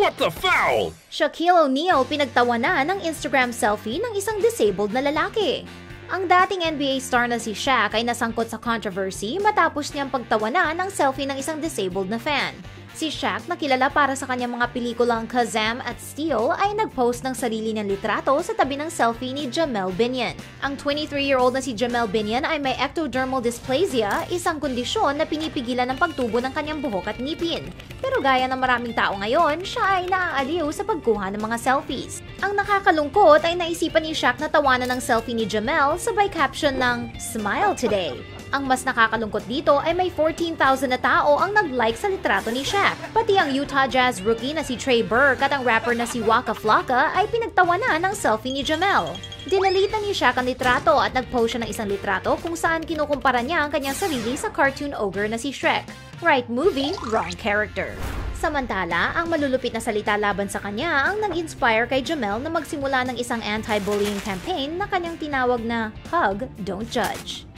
What the foul? Shaquille O'Neal pinagtawanan ng Instagram selfie ng isang disabled na lalaki. Ang dating NBA star na si Shaq ay nasangkot sa controversy matapos niyang pagtawanan ng selfie ng isang disabled na fan. Si Shaq na kilala para sa kanyang mga pelikulang Kazam at Steel ay nag-post ng sarili niyang litrato sa tabi ng selfie ni Jamel Binion. Ang 23-year-old na si Jamel Binion ay may ectodermal dysplasia, isang kondisyon na pinipigilan ng pagtubo ng kanyang buhok at ngipin. Pero gaya ng maraming tao ngayon, siya ay naaaliw sa pagkuha ng mga selfies. Ang nakakalungkot ay naisipan ni Shaq na tawanan ng selfie ni Jamel sabay caption ng Smile Today. Ang mas nakakalungkot dito ay may 14,000 na tao ang nag-like sa litrato ni Shaq. Pati ang Utah Jazz rookie na si Trey Burke at ang rapper na si Waka Flocka ay pinagtawanan ng selfie ni Jamel. Dinalita ni Shaq ang litrato at nag-post siya ng isang litrato kung saan kinukumpara niya ang kanyang sarili sa cartoon ogre na si Shrek. Right movie, wrong character. Samantala, ang malulupit na salita laban sa kanya ang nag-inspire kay Jamel na magsimula ng isang anti-bullying campaign na kanyang tinawag na Hug, Don't Judge.